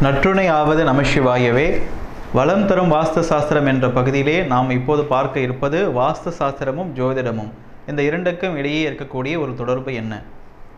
நற்றுணை ஆவது நமசிவாயவே வளம் தரும் வாஸ்து சாஸ்திரம் என்ற பகுதியிலே நாம் இப்போது பார்க்க இருப்பது வாஸ்து சாஸ்திரமும் ஜோதிடமும். இந்த இரண்டுக்கும் இடையே இருக்கக்கூடிய ஒரு தொடர்பு என்ன?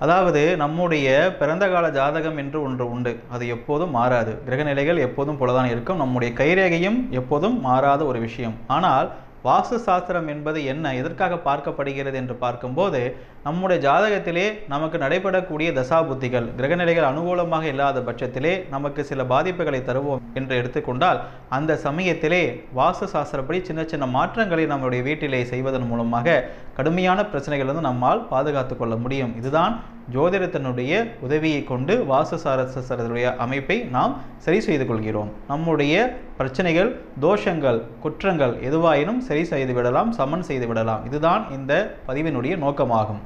அதாவது நம்முடைய பிறந்த கால ஜாதகம் என்று ஒன்று உண்டு. அது எப்போதும் மாறாது. கிரகநிலைகள் எப்போதும் போலதான் இருக்கும். நம்முடைய கைரேகையும் எப்போதும் மாறாத ஒரு விஷயம். ஆனால் வாஸ்து சாஸ்திரம் என்பது என்ன எதற்காக பார்க்கப்படுகிறது என்று பார்க்கும்போது நம்முடைய ஜாதகத்திலே நமக்கு நடைபெறக்கூடிய தசாபுத்திகள் கிரகநிலைகள் அனுகூலமாக இல்லாத பட்சத்திலே நமக்கு சில பாதிப்புகளை தருவோம் என்று எடுத்துக்கொண்டால் அந்த சமயத்திலே வாஸ்து சாஸ்திரப்படி சின்ன சின்ன மாற்றங்களை நம்முடைய வீட்டிலே செய்வதன் மூலமாக கடுமையான பிரச்சனைகள் வந்து நம்மால் பாதுகாத்து கொள்ள முடியும். இதுதான் ஜோதிடத்தினுடைய உதவியை கொண்டு வாஸ்து அமைப்பை நாம் சரி செய்து கொள்கிறோம். நம்முடைய பிரச்சனைகள் தோஷங்கள் குற்றங்கள் எதுவாயினும் சரி செய்து விடலாம் சமன் செய்து விடலாம். இதுதான் இந்த பதிவினுடைய நோக்கமாகும்.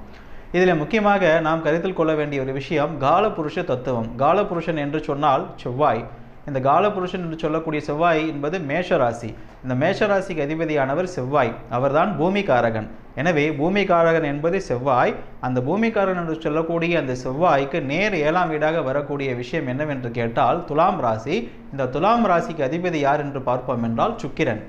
இதில் முக்கியமாக நாம் கருத்தில் கொள்ள வேண்டிய ஒரு விஷயம் காலபுருஷ தத்துவம். காலபுருஷன் என்று சொன்னால் செவ்வாய். இந்த காலபுருஷன் என்று சொல்லக்கூடிய செவ்வாய் என்பது மேஷராசி. இந்த மேஷராசிக்கு அதிபதியானவர் செவ்வாய். அவர்தான் பூமிகாரகன் எனவே பூமிகாரகன் என்பது செவ்வாய். அந்த பூமிகாரகன் என்று சொல்லக்கூடிய அந்த செவ்வாய்க்கு நேர் ஏழாம் வீடாக வரக்கூடிய விஷயம் என்னவென்று கேட்டால் துலாம் ராசி. இந்த துலாம் ராசிக்கு அதிபதி யார் என்று பார்ப்போம் என்றால் சுக்கிரன்.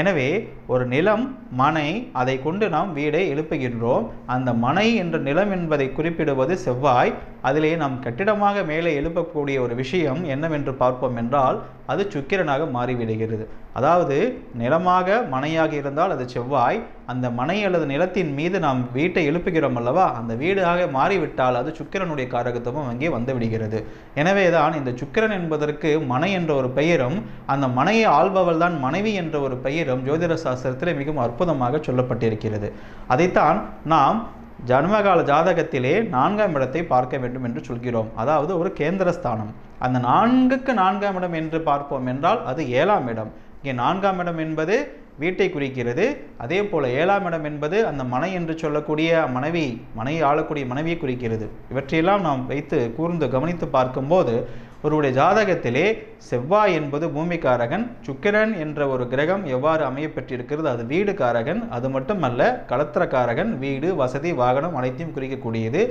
எனவே ஒரு நிலம் மனை அதை கொண்டு நாம் வீடை எழுப்புகின்றோம். அந்த மனை என்ற நிலம் என்பதை குறிப்பிடுவது செவ்வாய். அதிலே நாம் கட்டிடமாக மேலே எழுப்பக்கூடிய ஒரு விஷயம் என்னவென்று பார்ப்போம் என்றால் அது சுக்கிரனாக மாறிவிடுகிறது. அதாவது நிலமாக மனையாக இருந்தால் அது செவ்வாய் அந்த மனை அல்லது நிலத்தின் மீது நாம் வீட்டை எழுப்புகிறோம் அல்லவா அந்த வீடாக மாறிவிட்டால் அது சுக்கிரனுடைய காரகத்துவம் அங்கே வந்துவிடுகிறது. எனவே தான் இந்த சுக்கிரன் என்பதற்கு மனை என்ற ஒரு பெயரும் அந்த மனையை ஆள்பவள் தான் மனைவி என்ற ஒரு பெயரும் ஜோதிட சாஸ்திரத்தில் மிகவும் அற்புதமாக சொல்லப்பட்டிருக்கிறது. அதைத்தான் நாம் ஜன்மகால ஜாதகத்திலே நான்காம் இடத்தை பார்க்க வேண்டும் என்று சொல்கிறோம். அதாவது ஒரு கேந்திரஸ்தானம். அந்த நான்குக்கு நான்காம் இடம் என்று பார்ப்போம் என்றால் அது ஏழாம் இடம். இங்கே நான்காம் இடம் என்பது வீட்டை குறிக்கிறது. அதே போல் ஏழாம் இடம் என்பது அந்த மனை என்று சொல்லக்கூடிய மனைவி மனை ஆளக்கூடிய மனைவியை குறிக்கிறது. இவற்றையெல்லாம் நாம் வைத்து கூர்ந்து கவனித்து பார்க்கும்போது ஒருவருடைய ஜாதகத்திலே செவ்வாய் என்பது பூமிக்காரகன் சுக்கிரன் என்ற ஒரு கிரகம் எவ்வாறு அமையப்பெற்றிருக்கிறது அது வீடு காரகன் அது மட்டுமல்ல களத்திரக்காரகன் வீடு வசதி வாகனம் அனைத்தையும் குறிக்கக்கூடியது.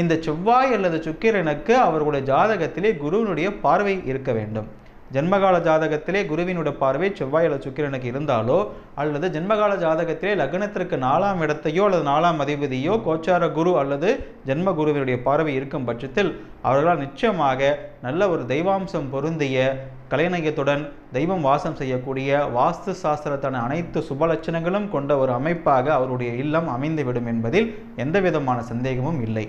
இந்த செவ்வாய் அல்லது சுக்கிரனுக்கு அவர்களுடைய ஜாதகத்திலே குருவினுடைய பார்வை இருக்க வேண்டும். ஜென்மகால ஜாதகத்திலே குருவினுடைய பார்வை செவ்வாயில சுக்கிரனுக்கு இருந்தாலோ அல்லது ஜென்மகால ஜாதகத்திலே லக்னத்திற்கு நாலாம் இடத்தையோ அல்லது நாலாம் அதிபதியோ கோச்சார குரு அல்லது ஜென்ம குருவினுடைய பார்வை இருக்கும் பட்சத்தில் அவர்களால் நிச்சயமாக நல்ல ஒரு தெய்வாம்சம் பொருந்திய கலைநயத்துடன் தெய்வம் வாசம் செய்யக்கூடிய வாஸ்து சாஸ்திரத்தான அனைத்து சுபலட்சணங்களும் கொண்ட ஒரு அமைப்பாக அவருடைய இல்லம் அமைந்துவிடும் என்பதில் எந்த விதமான சந்தேகமும் இல்லை.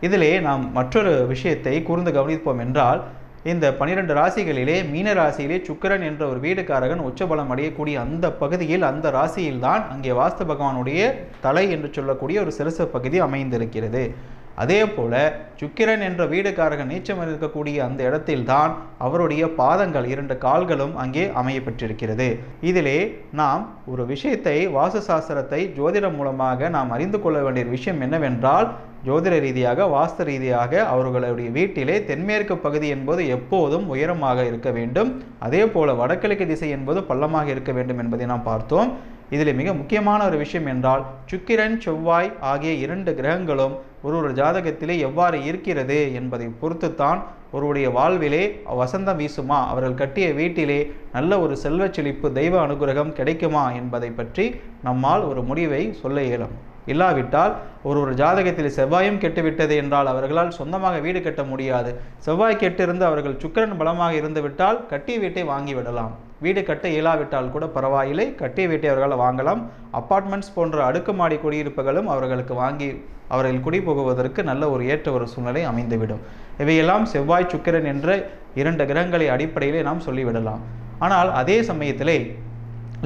இதிலே நாம் மற்றொரு விஷயத்தை கூர்ந்து கவனிப்போம் என்றால் இந்த பனிரெண்டு ராசிகளிலே மீன ராசியிலே சுக்கரன் என்ற ஒரு வீடுக்காரகன் உச்சபலம் அடையக்கூடிய அந்த பகுதியில் அந்த ராசியில்தான் அங்கே வாஸ்து பகவானுடைய தலை என்று சொல்லக்கூடிய ஒரு சிரச பகுதி அமைந்திருக்கிறது. அதே போல சுக்கிரன் என்ற வீடுக்காரகன் நீச்சம் இருக்கக்கூடிய அந்த இடத்தில்தான் அவருடைய பாதங்கள் இரண்டு கால்களும் அங்கே அமைய பெற்றிருக்கிறது இதிலே நாம் ஒரு விஷயத்தை வாசு சாஸ்திரத்தை ஜோதிடம் மூலமாக நாம் அறிந்து கொள்ள வேண்டிய விஷயம் என்னவென்றால் ஜோதிட ரீதியாக வாஸ்து ரீதியாக அவர்களுடைய வீட்டிலே தென்மேற்கு பகுதி என்பது எப்போதும் உயரமாக இருக்க வேண்டும். அதே போல வடகிழக்கு திசை என்பது பள்ளமாக இருக்க வேண்டும் என்பதை நாம் பார்த்தோம். இதில் மிக முக்கியமான ஒரு விஷயம் என்றால் சுக்கிரன் செவ்வாய் ஆகிய இரண்டு கிரகங்களும் ஒரு ஒரு ஜாதகத்திலே எவ்வாறு இருக்கிறது என்பதை பொறுத்துத்தான் ஒருவருடைய வாழ்விலே வசந்தம் வீசுமா? அவர்கள் கட்டிய வீட்டிலே நல்ல ஒரு செல்வச் செழிப்பு தெய்வ அனுகிரகம் கிடைக்குமா என்பதை பற்றி நம்மால் ஒரு முடிவை சொல்ல இயலும். இல்லாவிட்டால் ஒரு ஒரு ஜாதகத்தில் செவ்வாயும் கெட்டுவிட்டது என்றால் அவர்களால் சொந்தமாக வீடு கட்ட முடியாது. செவ்வாய் கெட்டிருந்து அவர்கள் சுக்கிரன் பலமாக இருந்துவிட்டால் கட்டிய வீட்டை வாங்கிவிடலாம். வீடு கட்ட இயலாவிட்டால் கூட பரவாயில்லை. கட்டிய வீட்டை அவர்களால் வாங்கலாம். அப்பார்ட்மெண்ட்ஸ் போன்ற அடுக்குமாடி குடியிருப்புகளும் அவர்களுக்கு வாங்கி அவர்கள் குடி போகுவதற்கு நல்ல ஒரு ஏற்ற ஒரு சூழ்நிலை அமைந்துவிடும். இவையெல்லாம் செவ்வாய் சுக்கிரன் என்ற இரண்டு கிரகங்களை அடிப்படையிலே நாம் சொல்லிவிடலாம். ஆனால் அதே சமயத்திலே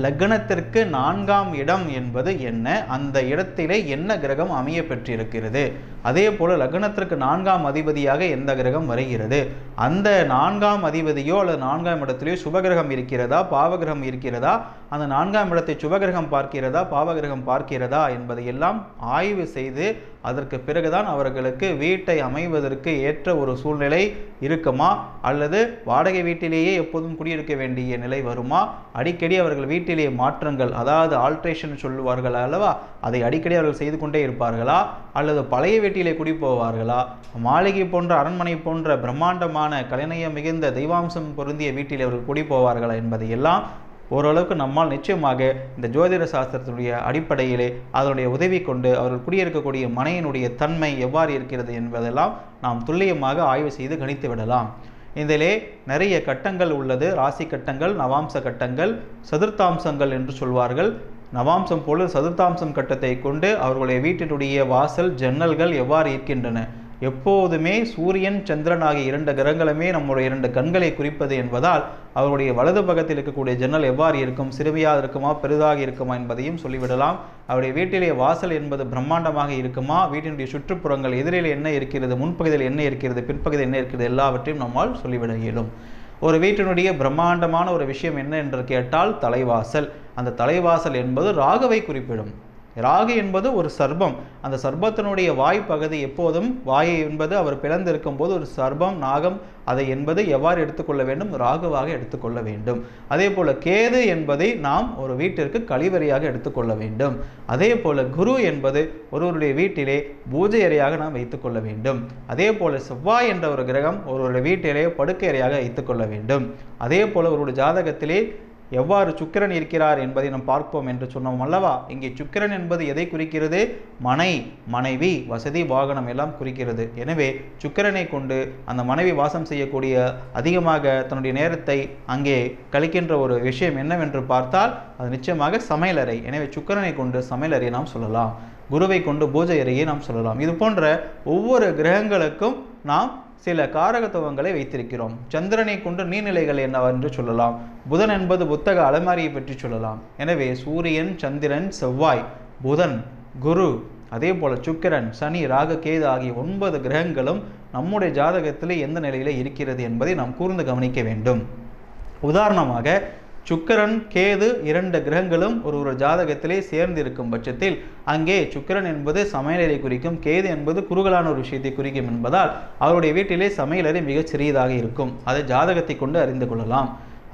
லக்னத்திற்கு நான்காம் இடம் என்பது என்ன? அந்த இடத்திலே என்ன கிரகம் அமைய பெற்றிருக்கிறது? அதே போல் லக்னத்திற்கு நான்காம் அதிபதியாக எந்த கிரகம் வருகிறது? அந்த நான்காம் அதிபதியோ அல்லது நான்காம் இடத்திலேயோ சுபகிரகம் இருக்கிறதா? பாவகிரகம் இருக்கிறதா? அந்த நான்காம் இடத்தை சுபகிரகம் பார்க்கிறதா பாவகிரகம் பார்க்கிறதா என்பதை எல்லாம் ஆய்வு செய்து அதற்கு பிறகுதான் அவர்களுக்கு வீட்டை அமைவதற்கு ஏற்ற ஒரு சூழ்நிலை இருக்குமா? அல்லது வாடகை வீட்டிலேயே எப்போதும் குடியிருக்க வேண்டிய நிலை வருமா? அடிக்கடி அவர்கள் வீட்டிலே மாற்றங்கள் அதாவது ஆல்ட்ரேஷன் சொல்லுவார்கள் அல்லவா? அதை அடிக்கடி அவர்கள் செய்து கொண்டே இருப்பார்களா? அல்லது பழைய வீட்டிலே குடி போவார்களா மாளிகை போன்ற அரண்மனை போன்ற பிரம்மாண்டமான கலைநயம் மிகுந்த தெய்வாம்சம் பொருந்திய வீட்டில் அவர்கள் குடி போவார்களா என்பதை எல்லாம் ஓரளவுக்கு நம்மால் நிச்சயமாக இந்த ஜோதிட சாஸ்திரத்தினுடைய அடிப்படையிலே அதனுடைய உதவி கொண்டு அவர்கள் குடியிருக்கக்கூடிய மனையினுடைய தன்மை எவ்வாறு இருக்கிறது என்பதெல்லாம் நாம் துல்லியமாக ஆய்வு செய்து கணித்து விடலாம். இதிலே நிறைய கட்டங்கள் உள்ளது. ராசி கட்டங்கள் நவாம்ச கட்டங்கள் சதுர்த்தாம்சங்கள் என்று சொல்வார்கள். நவாம்சம் போல சதுர்த்தாம்சம் கட்டத்தை கொண்டு அவர்களுடைய வீட்டினுடைய வாசல் ஜன்னல்கள் எவ்வாறு இருக்கின்றன? எப்போதுமே சூரியன் சந்திரன் ஆகிய இரண்டு கிரகங்களுமே நம்முடைய இரண்டு கண்களை குறிப்பது என்பதால் அவருடைய வலது பக்கத்தில் இருக்கக்கூடிய ஜன்னல் எவ்வாறு இருக்கும் சிறுமையாக இருக்குமா பெரிதாக இருக்குமா என்பதையும் சொல்லிவிடலாம். அவருடைய வீட்டிலே வாசல் என்பது பிரம்மாண்டமாக இருக்குமா வீட்டினுடைய சுற்றுப்புறங்கள் எதிரில் என்ன இருக்கிறது முன்பகுதியில் என்ன இருக்கிறது பின்பகுதியில் என்ன இருக்கிறது எல்லாவற்றையும் நம்மால் சொல்லிவிட இயலும். ஒரு வீட்டினுடைய பிரம்மாண்டமான ஒரு விஷயம் என்ன என்று கேட்டால் தலைவாசல். அந்த தலைவாசல் என்பது ராகுவை குறிப்பிடும். ராகு என்பது ஒரு சர்பம் அந்த சர்பத்தினுடைய வாய் பகுதி எப்போதும் வாயை என்பது அவர் பிளந்திருக்கும் போது ஒரு சர்பம் நாகம் அதை என்பது எவ்வாறு எடுத்துக்கொள்ள வேண்டும்? ராகுவாக எடுத்துக்கொள்ள வேண்டும். அதே போல கேது என்பதை நாம் ஒரு வீட்டிற்கு கழிவறையாக எடுத்துக்கொள்ள வேண்டும். அதே போல குரு என்பது ஒருவருடைய வீட்டிலே பூஜை அறையாக நாம் வைத்துக்கொள்ள வேண்டும். அதே போல செவ்வாய் என்ற ஒரு கிரகம் ஒருவருடைய வீட்டிலே படுக்கை அறையாக வைத்துக்கொள்ள வேண்டும். அதே போல ஒருவருடைய ஜாதகத்திலே எவ்வாறு சுக்கிரன் இருக்கிறார் என்பதை நாம் பார்ப்போம் என்று சொன்னோம் அல்லவா? இங்கே சுக்கிரன் என்பது எதை குறிக்கிறது? மனை மனைவி வசதி வாகனம் எல்லாம் குறிக்கிறது. எனவே சுக்கிரனை கொண்டு அந்த மனைவி வாசம் செய்யக்கூடிய அதிகமாக தன்னுடைய நேரத்தை அங்கே கழிக்கின்ற ஒரு விஷயம் என்னவென்று பார்த்தால் அது நிச்சயமாக சமையலறை எனவே சுக்கிரனை கொண்டு சமையலறை நாம் சொல்லலாம். குருவை கொண்டு பூஜை அறையை நாம் சொல்லலாம். இது போன்ற ஒவ்வொரு கிரகங்களுக்கும் நாம் சில காரகத்துவங்களை வைத்திருக்கிறோம். சந்திரனை கொண்டு நீர்நிலைகள் என்னவென்று சொல்லலாம். புதன் என்பது புத்தக அலமாரியை பற்றி சொல்லலாம். எனவே சூரியன் சந்திரன் செவ்வாய் புதன் குரு அதே போல சுக்கிரன் சனி ராகு கேது ஆகிய ஒன்பது கிரகங்களும் நம்முடைய ஜாதகத்தில் எந்த நிலையில் இருக்கிறது என்பதை நாம் கூர்ந்து கவனிக்க வேண்டும். உதாரணமாக சுக்கிரன் கேது இரண்டு கிரகங்களும் ஒரு ஒரு ஜாதகத்திலே சேர்ந்து இருக்கும் பட்சத்தில் அங்கே சுக்கிரன் என்பது சமையலறை குறிக்கும் கேது என்பது குறுகலான ஒரு விஷயத்தை குறிக்கும் என்பதால் அவருடைய வீட்டிலே சமையலறை மிகச் சிறியதாக இருக்கும். அதை ஜாதகத்தை கொண்டு அறிந்து கொள்ளலாம்.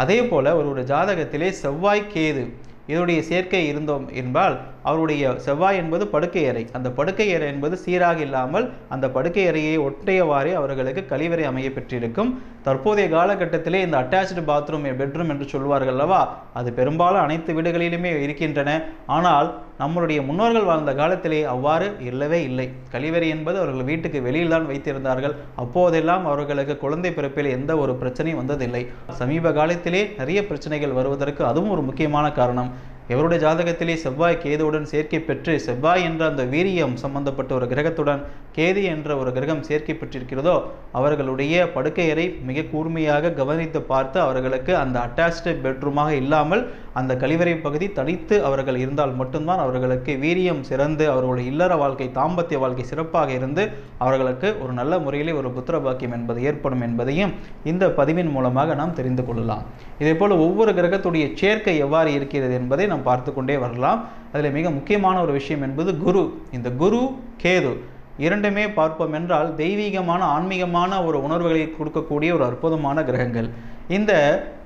அதே போல ஒரு ஜாதகத்திலே செவ்வாய் கேது இதனுடைய சேர்க்கை இருந்தோம் என்பால் அவருடைய செவ்வாய் என்பது படுக்கை அறை. அந்த படுக்கை அறை என்பது சீராக இல்லாமல் அந்த படுக்கை அறையை ஒட்டையவாறே அவர்களுக்கு கழிவறை அமைய பெற்றிருக்கும். தற்போதைய காலகட்டத்திலே இந்த அட்டாச்டு பாத்ரூம் பெட்ரூம் என்று சொல்வார்கள் அல்லவா? அது பெரும்பாலும் அனைத்து வீடுகளிலுமே இருக்கின்றன. ஆனால் நம்மளுடைய முன்னோர்கள் வாழ்ந்த காலத்திலே அவ்வாறு இல்லவே இல்லை. கழிவறை என்பது அவர்கள் வீட்டுக்கு வெளியில் தான் வைத்திருந்தார்கள். அப்போதெல்லாம் அவர்களுக்கு குழந்தை பிறப்பில் எந்த ஒரு பிரச்சனையும் வந்ததில்லை. சமீப காலத்திலே நிறைய பிரச்சனைகள் வருவதற்கு அதுவும் ஒரு முக்கியமான காரணம். எவருடைய ஜாதகத்திலே செவ்வாய் கேதுவுடன் சேர்க்கை பெற்று செவ்வாய் என்ற அந்த வீரியம் சம்பந்தப்பட்ட ஒரு கிரகத்துடன் கேது என்ற ஒரு கிரகம் சேர்க்கை பெற்றிருக்கிறதோ அவர்களுடைய படுக்கையறை மிக கூர்மையாக கவனித்து பார்த்து அவர்களுக்கு அந்த அட்டாச்டு பெட்ரூமாக இல்லாமல் அந்த கழிவறை பகுதி தனித்து அவர்கள் இருந்தால் மட்டும்தான் அவர்களுக்கு வீரியம் சிறந்து அவர்களுடைய இல்லற வாழ்க்கை தாம்பத்திய வாழ்க்கை சிறப்பாக இருந்து அவர்களுக்கு ஒரு நல்ல முறையிலே ஒரு புத்திர பாக்கியம் என்பது ஏற்படும் என்பதையும் இந்த பதிவின் மூலமாக நாம் தெரிந்து கொள்ளலாம். இதேபோல் ஒவ்வொரு கிரகத்துடைய சேர்க்கை எவ்வாறு இருக்கிறது என்பதை நாம் பார்த்து கொண்டே வரலாம். அதில் மிக முக்கியமான ஒரு விஷயம் என்பது குரு. இந்த குரு கேது. இரண்டுமே பார்ப்போம் என்றால் தெய்வீகமான ஆன்மீகமான ஒரு உணர்வுகளை கொடுக்கக்கூடிய ஒரு அற்புதமான கிரகங்கள். இந்த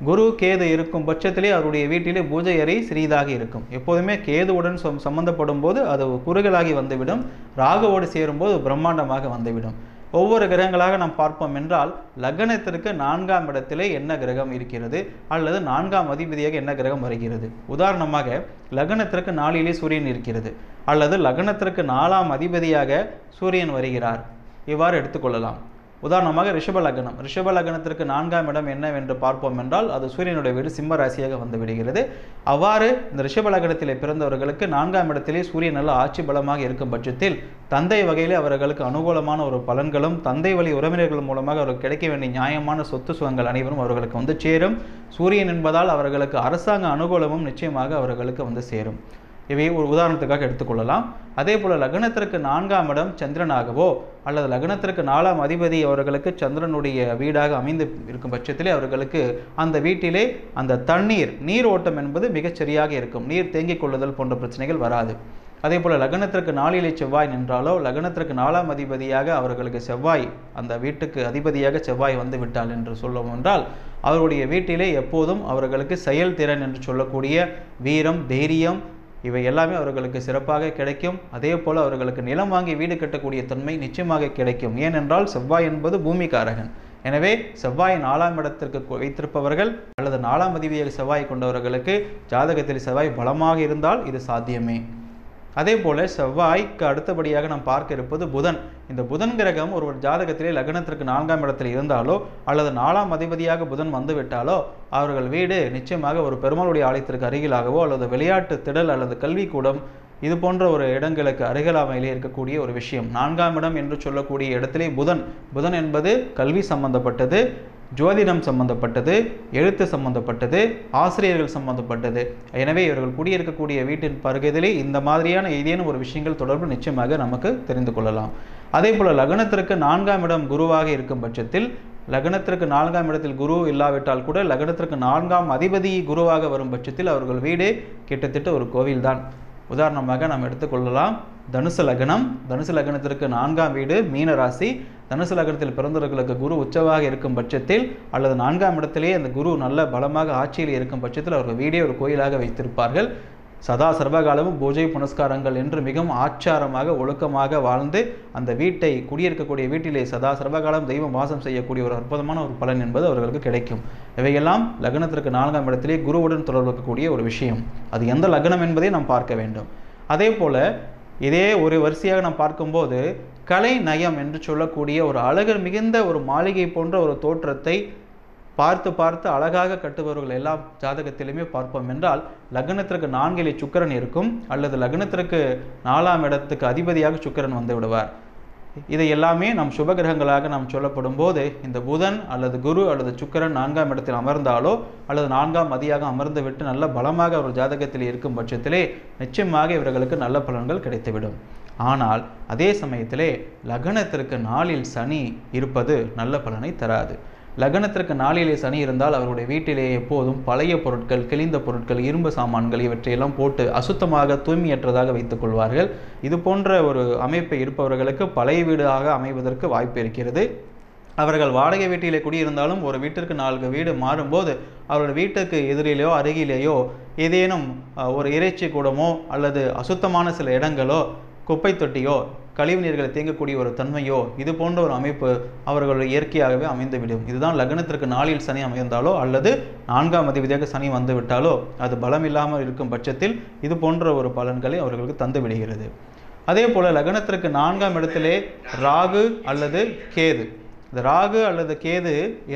குரு கேது இருக்கும் பட்சத்திலே அவருடைய வீட்டிலே பூஜை அறை சிறிதாக இருக்கும். எப்போதுமே கேதுவுடன் சம் சம்பந்தப்படும் போது அது குறுகலாகி வந்துவிடும். ராகுவோடு சேரும்போது பிரம்மாண்டமாக வந்துவிடும். ஒவ்வொரு கிரகங்களாக நாம் பார்ப்போம் என்றால் லக்னத்திற்கு நான்காம் இடத்திலே என்ன கிரகம் இருக்கிறது? அல்லது நான்காம் அதிபதியாக என்ன கிரகம் வருகிறது? உதாரணமாக லக்னத்திற்கு நாளிலே சூரியன் இருக்கிறது. அல்லது லக்னத்திற்கு நாலாம் அதிபதியாக சூரியன் வருகிறார். இவ்வாறு எடுத்துக்கொள்ளலாம் உதாரணமாக ரிஷப லக்னம். ரிஷப லக்னத்திற்கு நான்காம் இடம் என்னவென்று பார்ப்போம் என்றால் அது சூரியனுடைய வீடு சிம்ம ராசியாக வந்து விடுகிறது. அவ்வாறு இந்த ரிஷப லக்னத்தில் பிறந்தவர்களுக்கு நான்காம் இடத்திலே சூரியன் நல்ல ஆட்சி பலமாக இருக்கும் பட்சத்தில் தந்தை வகையிலே அவர்களுக்கு அனுகூலமான ஒரு பலன்களும் தந்தை வழி உறவினர்கள் மூலமாக அவர்களுக்கு கிடைக்க வேண்டிய நியாயமான சொத்து சுகங்கள் அனைவரும் அவர்களுக்கு வந்து சேரும். சூரியன் என்பதால் அவர்களுக்கு அரசாங்க அனுகூலமும் நிச்சயமாக அவர்களுக்கு வந்து சேரும். இவையை ஒரு உதாரணத்துக்காக எடுத்துக்கொள்ளலாம். அதே போல் லக்னத்திற்கு நான்காம் இடம் சந்திரனாகவோ அல்லது லக்னத்திற்கு நாலாம் அதிபதி அவர்களுக்கு சந்திரனுடைய வீடாக அமைந்து இருக்கும் பட்சத்திலே அவர்களுக்கு அந்த வீட்டிலே அந்த தண்ணீர் நீர் ஓட்டம் என்பது மிகச்சரியாக இருக்கும். நீர் தேங்கிக் கொள்ளுதல் போன்ற பிரச்சனைகள் வராது. அதே போல் லக்னத்திற்கு நாளிலே செவ்வாய் நின்றாலோ லக்னத்திற்கு நாலாம் அதிபதியாக அவர்களுக்கு செவ்வாய் அந்த வீட்டுக்கு அதிபதியாக செவ்வாய் வந்து விட்டால் என்று சொல்லும் என்றால் அவருடைய வீட்டிலே எப்போதும் அவர்களுக்கு செயல்திறன் என்று சொல்லக்கூடிய வீரம் தைரியம் இவை எல்லாமே அவர்களுக்கு சிறப்பாக கிடைக்கும். அதே போல் அவர்களுக்கு நிலம் வாங்கி வீடு கட்டக்கூடிய தன்மை நிச்சயமாக கிடைக்கும். ஏனென்றால் செவ்வாய் என்பது பூமிக்காரகன். எனவே செவ்வாய் நாலாம் இடத்திற்கு வைத்திருப்பவர்கள் அல்லது நாலாம் அதிபதியாக செவ்வாய் கொண்டவர்களுக்கு ஜாதகத்தில் செவ்வாய் பலமாக இருந்தால் இது சாத்தியமே. அதே போல் செவ்வாய்க்கு அடுத்தபடியாக நாம் பார்க்க இருப்பது புதன். இந்த புதன் கிரகம் ஒரு ஜாதகத்திலே லக்னத்திற்கு நான்காம் இடத்தில் இருந்தாலோ அல்லது நாலாம் அதிபதியாக புதன் வந்துவிட்டாலோ அவர்கள் வீடு நிச்சயமாக ஒரு பெருமாளுடைய ஆலயத்திற்கு அருகிலாகவோ அல்லது விளையாட்டு திடல் அல்லது கல்விக்கூடம் இது போன்ற ஒரு இடங்களுக்கு அருகிலாமையிலே இருக்கக்கூடிய ஒரு விஷயம். நான்காம் இடம் என்று சொல்லக்கூடிய இடத்திலே புதன். புதன் என்பது கல்வி சம்பந்தப்பட்டது. ஜோதிடம் சம்பந்தப்பட்டது எழுத்து சம்பந்தப்பட்டது ஆசிரியர்கள் சம்பந்தப்பட்டது. எனவே இவர்கள் குடியிருக்கக்கூடிய வீட்டின் பருகதிலே இந்த மாதிரியான ஏதேனும் ஒரு விஷயங்கள் தொடர்பு நிச்சயமாக நமக்கு தெரிந்து கொள்ளலாம். அதே போல லக்னத்திற்கு நான்காம் இடம் குருவாக இருக்கும் பட்சத்தில் லக்னத்திற்கு நான்காம் இடத்தில் குரு இல்லாவிட்டால் கூட லக்னத்திற்கு நான்காம் அதிபதி குருவாக வரும் பட்சத்தில் அவர்கள் வீடு கிட்டத்தட்ட ஒரு கோவில்தான். உதாரணமாக நாம் எடுத்துக்கொள்ளலாம் தனுசு லக்னம் தனுசு லக்னத்திற்கு நான்காம் வீடு மீன ராசி தனுசு லக்னத்தில் பிறந்தவர்களுக்கு குரு உச்சவாக இருக்கும் பட்சத்தில் அல்லது நான்காம் இடத்திலேயே அந்த குரு நல்ல பலமாக ஆட்சியில் இருக்கும் பட்சத்தில் அவர்கள் வீடே ஒரு கோயிலாக வைத்திருப்பார்கள். சதா சர்வகாலமும் பூஜை புனஸ்காரங்கள் என்று மிகவும் ஆச்சாரமாக ஒழுக்கமாக வாழ்ந்து அந்த வீட்டை குடியிருக்கக்கூடிய வீட்டிலே சதா சர்வகாலம் தெய்வம் வாசம் செய்யக்கூடிய ஒரு அற்புதமான ஒரு பலன் என்பது அவர்களுக்கு கிடைக்கும். இவையெல்லாம் லக்னத்திற்கு நான்காம் இடத்திலே குருவுடன் தொடர்பு இருக்கக்கூடிய ஒரு விஷயம். அது எந்த லக்னம் என்பதை நாம் பார்க்க வேண்டும். அதே போல இதே ஒரு வரிசையாக நாம் பார்க்கும்போது கலை நயம் என்று சொல்லக்கூடிய ஒரு அழகு மிகுந்த ஒரு மாளிகை போன்ற ஒரு தோற்றத்தை பார்த்து பார்த்து அழகாக கட்டுபவர்கள் எல்லா ஜாதகத்திலுமே பார்ப்போம் என்றால் லக்னத்திற்கு நான்கிலே சுக்கிரன் இருக்கும் அல்லது லக்னத்திற்கு நாலாம் இடத்துக்கு அதிபதியாக சுக்கிரன் வந்து விடுவார். இதை எல்லாமே நம் சுபகிரகங்களாக நாம் சொல்லப்படும் போது இந்த புதன் அல்லது குரு அல்லது சுக்கிரன் நான்காம் இடத்தில் அமர்ந்தாலோ அல்லது நான்காம் மதியாக அமர்ந்து விட்டு நல்ல பலமாக ஒரு ஜாதகத்தில் இருக்கும் பட்சத்திலே நிச்சயமாக இவர்களுக்கு நல்ல பலன்கள் கிடைத்துவிடும். ஆனால் அதே சமயத்திலே லக்னத்திற்கு நாளில் சனி இருப்பது நல்ல பலனை தராது. லக்னத்திற்கு நாளிலே சனி இருந்தால் அவருடைய வீட்டிலே எப்போதும் பழைய பொருட்கள் கிழிந்த பொருட்கள் இரும்பு சாமான்கள் இவற்றையெல்லாம் போட்டு அசுத்தமாக தூய்மையற்றதாக வைத்துக் கொள்வார்கள். இது போன்ற ஒரு அமைப்பை இருப்பவர்களுக்கு பழைய வீடாக அமைவதற்கு வாய்ப்பு இருக்கிறது. அவர்கள் வாடகை வீட்டிலே குடியிருந்தாலும் ஒரு வீட்டிற்கு நான்கு வீடு மாறும்போது அவர்கள் வீட்டுக்கு எதிரிலேயோ அருகிலேயோ ஏதேனும் ஒரு இறைச்சி கூடமோ அல்லது அசுத்தமான சில இடங்களோ குப்பை தொட்டியோ கழிவு நீர்களை தேங்கக்கூடிய ஒரு தன்மையோ இது போன்ற ஒரு அமைப்பு அவர்கள் இயற்கையாகவே அமைந்துவிடும். இதுதான் லக்னத்திற்கு நாளில் சனி அமைந்தாலோ அல்லது நான்காம் அதிபதியாக சனி வந்துவிட்டாலோ அது பலம் இல்லாமல் இருக்கும் பட்சத்தில் இது போன்ற ஒரு பலன்களை அவர்களுக்கு தந்து விடுகிறது அதே போல லக்னத்திற்கு நான்காம் இடத்திலே ராகு அல்லது கேது. இந்த ராகு அல்லது கேது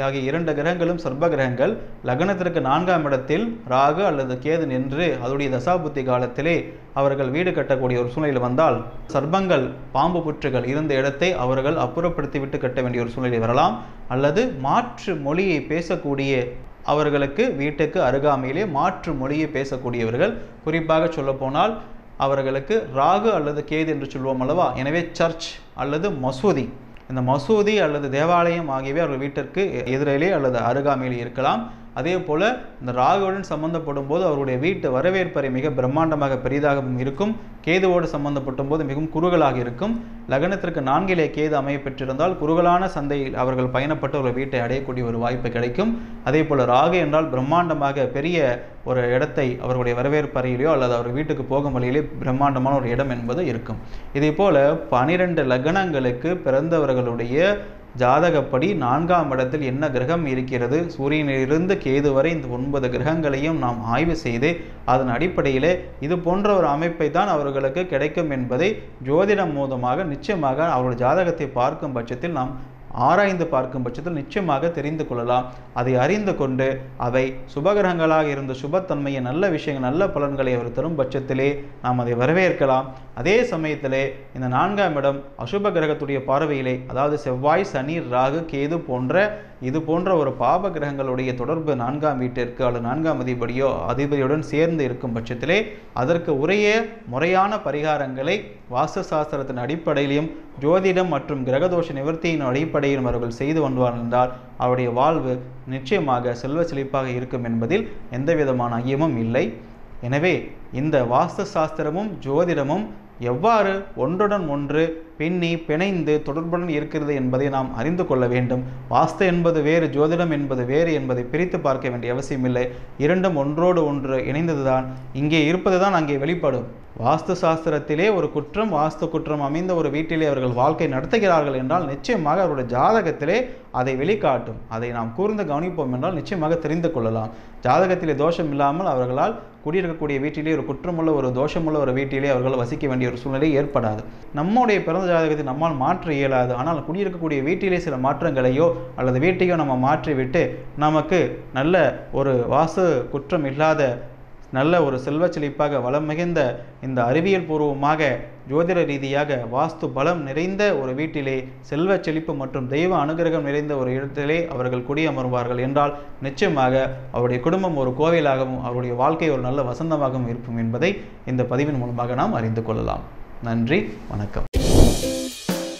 ஆகிய இரண்டு கிரகங்களும் சர்ப்ப கிரகங்கள் லக்னத்திற்கு நான்காம் இடத்தில் ராகு அல்லது கேது நின்று அதோடைய தசாபுத்தி காலத்திலே அவர்கள் வீடு கட்டக்கூடிய ஒரு சூழ்நிலை வந்தால் சர்ப்பங்கள் பாம்பு புற்றுகள் இருந்த இடத்தை அவர்கள் அப்புறப்படுத்தி விட்டு கட்ட வேண்டிய ஒரு சூழ்நிலை வரலாம். அல்லது மாற்று மொழியை பேசக்கூடிய அவர்களுக்கு வீட்டுக்கு அருகாமையிலே மாற்று மொழியை பேசக்கூடியவர்கள் குறிப்பாக சொல்லப்போனால் அவர்களுக்கு ராகு அல்லது கேது என்று சொல்வோம் அல்லவா? எனவே சர்ச் அல்லது மசூதி. இந்த மசூதி அல்லது தேவாலயம் ஆகியவை அவர்கள் வீட்டிற்கு எதிரிலே அல்லது அருகாமையில் இருக்கலாம். அதே போல் இந்த ராகுவுடன் சம்பந்தப்படும் போது அவருடைய வீட்டு வரவேற்பறை மிக பிரம்மாண்டமாக பெரிதாகவும் இருக்கும். கேதுவோடு சம்பந்தப்படும் போது மிகவும் குறுகலாக இருக்கும். லக்னத்திற்கு நான்கிலே கேது அமைய பெற்றிருந்தால் குறுகலான சந்தையில் அவர்கள் பயணப்பட்டு ஒரு வீட்டை அடையக்கூடிய ஒரு வாய்ப்பு கிடைக்கும். அதே போல் ராகு என்றால் பிரம்மாண்டமாக பெரிய ஒரு இடத்தை அவருடைய வரவேற்பறையிலையோ அல்லது அவர் வீட்டுக்கு போகும் வழியிலே பிரம்மாண்டமான ஒரு இடம் என்பது இருக்கும். இதே போல் பனிரெண்டு லக்னங்களுக்கு பிறந்தவர்களுடைய ஜாதகப்படி நான்காம் இடத்தில் என்ன கிரகம் இருக்கிறது? சூரியனிலிருந்து கேது வரை இந்த ஒன்பது கிரகங்களையும் நாம் ஆய்வு செய்து அதன் அடிப்படையிலே இது போன்ற ஒரு அமைப்பை தான் அவர்களுக்கு கிடைக்கும் என்பதை ஜோதிடம் மூலமாக நிச்சயமாக அவருடைய ஜாதகத்தை பார்க்கும் பட்சத்தில் நாம் ஆராய்ந்து பார்க்கும் பட்சத்தில் நிச்சயமாக தெரிந்து கொள்ளலாம். அதை அறிந்து கொண்டு அவை சுபகிரகங்களாக இருந்த சுபத்தன்மையை நல்ல விஷயங்கள் நல்ல பலன்களை அவர் தரும் பட்சத்திலே நாம் அதை வரவேற்கலாம். அதே சமயத்திலே இந்த நான்காம் இடம் அசுப கிரகத்துடைய பார்வையிலே அதாவது செவ்வாய் சனி ராகு கேது போன்ற இது போன்ற ஒரு பாப கிரகங்களுடைய தொடர்பு நான்காம் வீட்டிற்கு அல்லது நான்காம் அதிபதியோ அதிபதியுடன் சேர்ந்து இருக்கும் பட்சத்திலே அதற்கு உரிய முறையான பரிகாரங்களை வாஸ்து சாஸ்திரத்தின் அடிப்படையிலும் ஜோதிடம் மற்றும் கிரகதோஷ நிவர்த்தியின் அடிப்படையிலும் அவர்கள் செய்து வந்தார் என்றால் அவருடைய வாழ்வு நிச்சயமாக செல்வ செழிப்பாக இருக்கும் என்பதில் எந்தவிதமான ஐயமும் இல்லை. எனவே இந்த வாஸ்து சாஸ்திரமும் ஜோதிடமும் எவ்வாறு ஒன்றுடன் ஒன்று பின்னி பிணைந்து தொடர்புடன் இருக்கிறது என்பதை நாம் அறிந்து கொள்ள வேண்டும். வாஸ்து என்பது வேறு ஜோதிடம் என்பது வேறு என்பதை பிரித்து பார்க்க வேண்டிய அவசியமில்லை. இரண்டும் ஒன்றோடு ஒன்று இணைந்ததுதான். இங்கே இருப்பதுதான் அங்கே வெளிப்படும். வாஸ்து சாஸ்திரத்திலே ஒரு குற்றம் வாஸ்து குற்றம் அமைந்த ஒரு வீட்டிலே அவர்கள் வாழ்க்கை நடத்துகிறார்கள் என்றால் நிச்சயமாக அவருடைய ஜாதகத்திலே அதை வெளிக்காட்டும். அதை நாம் கூர்ந்து கவனிப்போம் என்றால் நிச்சயமாக தெரிந்து கொள்ளலாம். ஜாதகத்திலே தோஷம் இல்லாமல் அவர்களால் குடியிருக்கக்கூடிய வீட்டிலே ஒரு குற்றமுள்ள ஒரு தோஷமுள்ள ஒரு வீட்டிலே அவர்கள் வசிக்க வேண்டிய ஒரு சூழ்நிலை ஏற்படாது. நம்முடைய பிறந்த ஜாதகத்தை நம்மால் மாற்ற இயலாது. ஆனால் குடியிருக்கக்கூடிய வீட்டிலே சில மாற்றங்களையோ அல்லது வீட்டையோ நம்ம மாற்றிவிட்டு நமக்கு நல்ல ஒரு வாசு குற்றம் இல்லாத நல்ல ஒரு செல்வ செழிப்பாக வளம் மிகுந்த இந்த அறிவியல் பூர்வமாக ஜோதிட ரீதியாக வாஸ்து பலம் நிறைந்த ஒரு வீட்டிலே செல்வ செழிப்பு மற்றும் தெய்வ அனுகிரகம் நிறைந்த ஒரு இடத்திலே அவர்கள் குடியமர்வார்கள் என்றால் நிச்சயமாக அவருடைய குடும்பம் ஒரு கோவிலாகவும் அவருடைய வாழ்க்கை ஒரு நல்ல வசந்தமாகவும் இருக்கும் என்பதை இந்த பதிவின் மூலமாக நாம் அறிந்து கொள்ளலாம். நன்றி வணக்கம்.